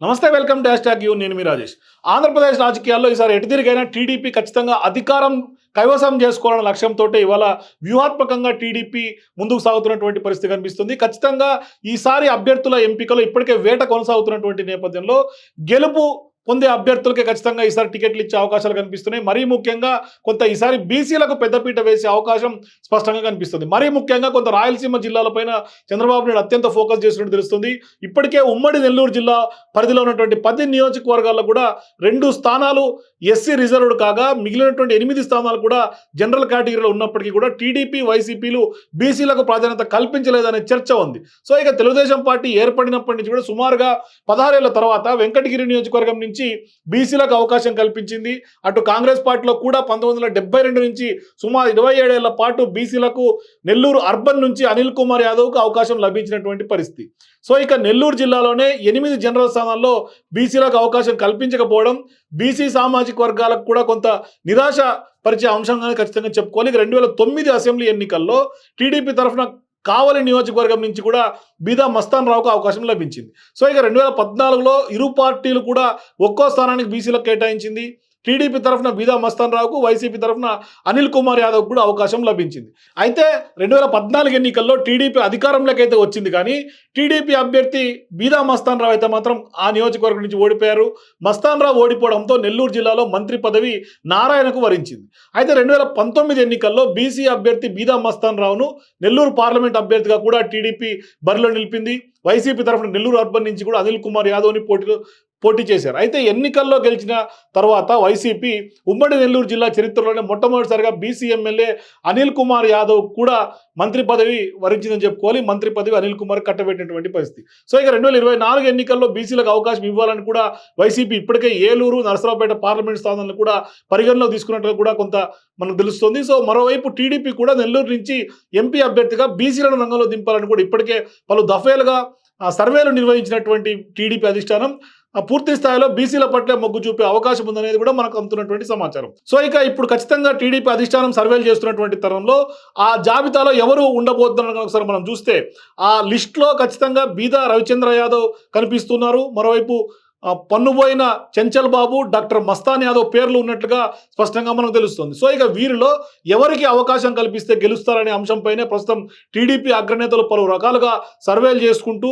నమస్తే welcome dash tag you. నేను మీ రాజేష్. ఆంధ్రప్రదేశ్ రాజకీయాల్లో ఈసారి ఎటు తిరిగైనా టీడీపీ ఖచ్చితంగా అధికారం కైవసం చేసుకోవాలన్న లక్ష్యంతో ఇవాళ వ్యూహాత్మకంగా టీడీపీ ముందుకు సాగుతున్నటువంటి పరిస్థితి కనిపిస్తుంది. ఖచ్చితంగా ఈసారి అభ్యర్థుల ఎంపికలో ఇప్పటికే వేట కొనసాగుతున్నటువంటి నేపథ్యంలో గెలుపు పొందే అభ్యర్థులకే ఖచ్చితంగా ఈసారి టికెట్లు ఇచ్చే అవకాశాలు కనిపిస్తున్నాయి. మరీ ముఖ్యంగా కొంత ఈసారి బీసీలకు పెద్దపీట వేసే అవకాశం స్పష్టంగా కనిపిస్తుంది. మరీ ముఖ్యంగా కొంత రాయలసీమ జిల్లాలపైన చంద్రబాబు నాయుడు అత్యంత ఫోకస్ చేసినట్టు తెలుస్తుంది. ఇప్పటికే ఉమ్మడి నెల్లూరు జిల్లా పరిధిలో ఉన్నటువంటి పది నియోజకవర్గాల్లో కూడా రెండు స్థానాలు ఎస్సీ రిజర్వ్డ్ కాగా మిగిలినటువంటి ఎనిమిది స్థానాలు కూడా జనరల్ కేటగిరీలో ఉన్నప్పటికీ కూడా టీడీపీ వైసీపీలు బీసీలకు ప్రాధాన్యత కల్పించలేదనే చర్చ ఉంది. సో ఇక తెలుగుదేశం పార్టీ ఏర్పడినప్పటి నుంచి కూడా సుమారుగా పదహారేళ్ళ తర్వాత వెంకటగిరి నియోజకవర్గం నుంచి బీసీలకు అవకాశం కల్పించింది. అటు కాంగ్రెస్ పార్టీలో కూడా పంతొమ్మిది వందల డెబ్బై రెండు నుంచి సుమారు ఇరవై ఏడేళ్ళ పాటు బీసీలకు నెల్లూరు అర్బన్ నుంచి అనిల్ కుమార్ యాదవ్కు అవకాశం లభించినటువంటి పరిస్థితి. సో ఇక నెల్లూరు జిల్లాలోనే ఎనిమిది జనరల్ స్థానాల్లో బీసీలకు అవకాశం కల్పించకపోవడం బీసీ సామాజిక వర్గాలకు కూడా కొంత నిరాశ పరిచే అంశంగానే ఖచ్చితంగా చెప్పుకోవాలి. రెండు వేల తొమ్మిది అసెంబ్లీ ఎన్నికల్లో టీడీపీ తరఫున కావలి నియోజకవర్గం నుంచి కూడా బీదా మస్తాన్ రావుకు అవకాశం లభించింది. సో ఇక రెండు వేల పద్నాలుగులో ఇరు పార్టీలు కూడా ఒక్కో స్థానానికి బీసీలకు కేటాయించింది. టీడీపీ తరఫున బీదా మస్తాన్ రావుకు వైసీపీ తరఫున అనిల్ కుమార్ యాదవ్ కూడా అవకాశం లభించింది. అయితే రెండు వేల పద్నాలుగు ఎన్నికల్లో టీడీపీ అధికారంలోకి అయితే వచ్చింది కానీ టీడీపీ అభ్యర్థి బీదా మస్తాన్ రావు అయితే మాత్రం ఆ నియోజకవర్గం నుంచి ఓడిపోయారు. మస్తాన్ రావు ఓడిపోవడంతో నెల్లూరు జిల్లాలో మంత్రి పదవి నారాయణకు వరించింది. అయితే రెండు వేల పంతొమ్మిది ఎన్నికల్లో బీసీ అభ్యర్థి బీదా మస్తాన్ రావును నెల్లూరు పార్లమెంట్ అభ్యర్థిగా కూడా టీడీపీ బరిలో నిలిపింది. వైసీపీ తరఫున నెల్లూరు అర్బన్ నుంచి కూడా అనిల్ కుమార్ యాదవ్ని పోటీలో పోటీ చేశారు. అయితే ఎన్నికల్లో గెలిచిన తర్వాత వైసీపీ ఉమ్మడి నెల్లూరు జిల్లా చరిత్రలోనే మొట్టమొదటిసారిగా బీసీ ఎమ్మెల్యే అనిల్ కుమార్ యాదవ్ కూడా మంత్రి పదవి వరించిందని చెప్పుకోవాలి. మంత్రి పదవి అనిల్ కుమార్ కట్టబెట్టినటువంటి పరిస్థితి. సో ఇక రెండు వేల ఇరవై నాలుగు ఎన్నికల్లో బీసీలకు అవకాశం ఇవ్వాలని కూడా వైసీపీ ఇప్పటికే ఏలూరు నరసరావుపేట పార్లమెంట్ స్థానాలను కూడా పరిగణలో తీసుకున్నట్టుగా కూడా కొంత మనకు తెలుస్తుంది. సో మరోవైపు టీడీపీ కూడా నెల్లూరు నుంచి ఎంపీ అభ్యర్థిగా బీసీలను రంగంలో దింపాలని కూడా ఇప్పటికే పలు దఫేలుగా ఆ, సర్వేలు నిర్వహించినటువంటి టీడీపీ అధిష్టానం ఆ, పూర్తి స్థాయిలో బీసీల పట్ల మొగ్గు చూపే అవకాశం ఉందనేది కూడా మనకు అందుతున్నటువంటి సమాచారం. సో ఇక ఇప్పుడు ఖచ్చితంగా టీడీపీ అధిష్టానం సర్వేలు చేస్తున్నటువంటి తరంలో ఆ జాబితాలో ఎవరు ఉండబోతున్నారు ఒకసారి మనం చూస్తే ఆ లిస్ట్లో ఖచ్చితంగా బీదా రవిచంద్ర యాదవ్ కనిపిస్తున్నారు. మరోవైపు ఆ, పన్నుబోయిన చెంచల్ బాబు డాక్టర్ మస్తాన్ యాదవ్ పేర్లు ఉన్నట్లుగా స్పష్టంగా మనకు తెలుస్తుంది. సో ఇక వీరిలో ఎవరికి అవకాశం కల్పిస్తే గెలుస్తారనే అంశంపైనే ప్రస్తుతం టీడీపీ అగ్రనేతలు పలు రకాలుగా సర్వేలు చేసుకుంటూ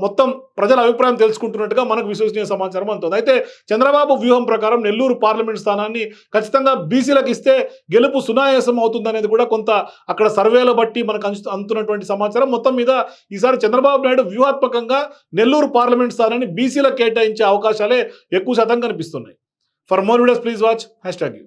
మొత్తం ప్రజల అభిప్రాయం తెలుసుకుంటున్నట్టుగా మనకు విశ్వసనీయ సమాచారం అందుతుంది. అయితే చంద్రబాబు వ్యూహం ప్రకారం నెల్లూరు పార్లమెంట్ స్థానాన్ని ఖచ్చితంగా బీసీలకు ఇస్తే గెలుపు సునాయాసం అవుతుందనేది కూడా కొంత అక్కడ సర్వేల బట్టి మనకు అంచు- అందుతున్నటువంటి సమాచారం. మొత్తం మీద ఈసారి చంద్రబాబు నాయుడు వ్యూహాత్మకంగా నెల్లూరు పార్లమెంట్ స్థానాన్ని బీసీలకు కేటాయించే అవకాశాలే ఎక్కువ శాతం కనిపిస్తున్నాయి. For more videos please watch hashtag you